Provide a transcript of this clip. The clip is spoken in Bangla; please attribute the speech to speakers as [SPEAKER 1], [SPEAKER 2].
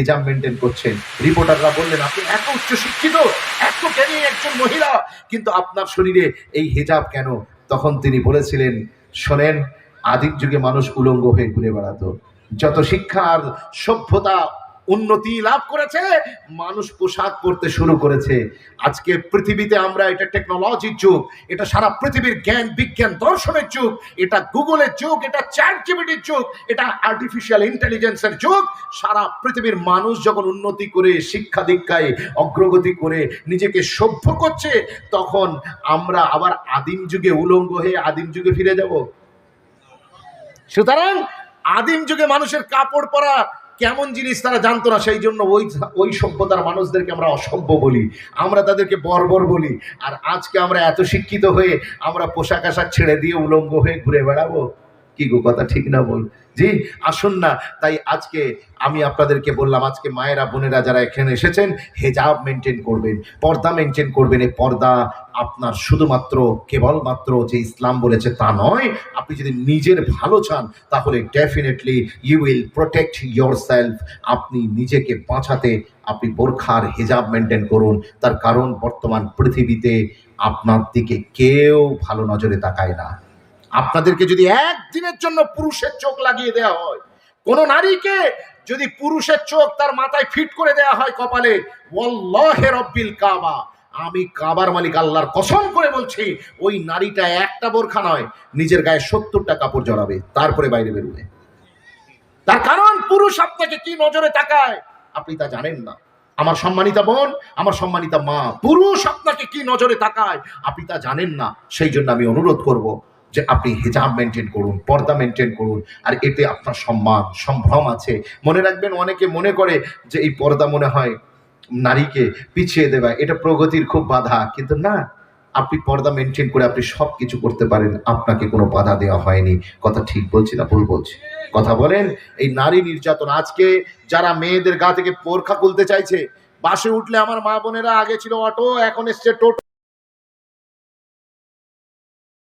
[SPEAKER 1] হিজাব মেনটেন করছেন। রিপোর্টাররা বললেন, আপনি এত উচ্চ শিক্ষিত, এত জ্ঞানী একজন মহিলা, কিন্তু আপনার শরীরে এই হেজাব কেন? তখন তিনি বলেছিলেন, শোনেন, আদিম যুগে মানুষ উলঙ্গ হয়ে ঘুরে বেড়াতো। যত শিক্ষা আর সভ্যতা উন্নতি লাভ করেছে, মানুষ পোশাক পরতে শুরু করেছে। আজকে পৃথিবীতে আমরা এটা টেকনোলজির যুগ, এটা সারা পৃথিবীর জ্ঞান, বিজ্ঞান দর্শনের যুগ, এটা গুগলের যুগ, এটা চ্যাট যুগ, এটা আর্টিফিশিয়াল ইন্টেলিজেন্সের যুগ। সারা পৃথিবীর মানুষ যখন উন্নতি করে, শিক্ষা দীক্ষায় অগ্রগতি করে, নিজেকে সভ্য করছে, তখন আমরা আবার আদিম যুগে উলঙ্গ হয়ে আদিম যুগে ফিরে যাব। সুতরাং আদিম যুগে মানুষের কাপড় পরা কেমন জিনিস তারা জানতো না, সেই জন্য ওই ওই সভ্যতার মানুষদেরকে আমরা অসভ্য বলি। আমরা তাদেরকে বর্বর বলি। আর আজকে আমরা এত শিক্ষিত হয়ে আমরা পোশাক আশাক ছেড়ে দিয়ে উলঙ্গ হয়ে ঘুরে বেড়াবো? কি গো কথা, ঠিক না বল? জি, আসুন না। তাই আজকে আমি আপনাদেরকে বললাম, আজকে মায়েরা, বোনেরা যারা এখানে এসেছেন, হেজাব মেনটেন করবেন, পর্দা মেনটেন করবেন। এই পর্দা আপনার শুধুমাত্র, কেবলমাত্র যে ইসলাম বলেছে তা নয়, আপনি যদি নিজের ভালো চান, তাহলে definitely you will protect yourself আপনি নিজেকে বাঁচাতে আপনি বোরখার হেজাব মেনটেন করুন। তার কারণ বর্তমান পৃথিবীতে আপনার দিকে কেউ ভালো নজরে তাকায় না। আপনাদেরকে যদি একদিনের জন্য পুরুষের চোখ লাগিয়ে দেওয়া হয়, কোন নারীকে যদি পুরুষের চোখ তার মাথায় ফিট করে দেওয়া হয় কপালে রব্বিল কাবা। আমি কাবার মালিক আল্লাহর কসম করে বলছি, ওই নারীটা একটা বোরখা নয়, নিজের গায়ে সত্তরটা কাপড় জড়াবে, তারপরে বাইরে বেরোবে। তার কারণ, পুরুষ আপনাকে কি নজরে তাকায়? আপনি তা জানেন না। আমার সম্মানিতা বোন, আমার সম্মানিতা মা, পুরুষ আপনাকে কি নজরে তাকায়? আপনি তা জানেন না, সেই জন্য আমি অনুরোধ করব যে আপনি হিজাব মেনটেন করুন, পর্দা মেনটেন করুন, আর এতে আপনার সম্মান, সম্ভ্রম আছে। মনে রাখবেন, অনেকে মনে করে যে এই পর্দা মনে হয় নারীকে পিছিয়ে দেওয়া, এটা প্রগতির খুব বাধা। কিন্তু না, আপনি পর্দা মেনটেন করে আপনি সব কিছু করতে পারেন, আপনাকে কোনো বাধা দেওয়া হয়নি। কথা ঠিক বলছি না ভুল বলছি? কথা বলেন, এই নারী নির্যাতন আজকে যারা মেয়েদের গা থেকে পোরখা খুলতে চাইছে, বাসে উঠলে আমার মা বোনেরা আগে ছিল অটো, এখন এসছে টোটো।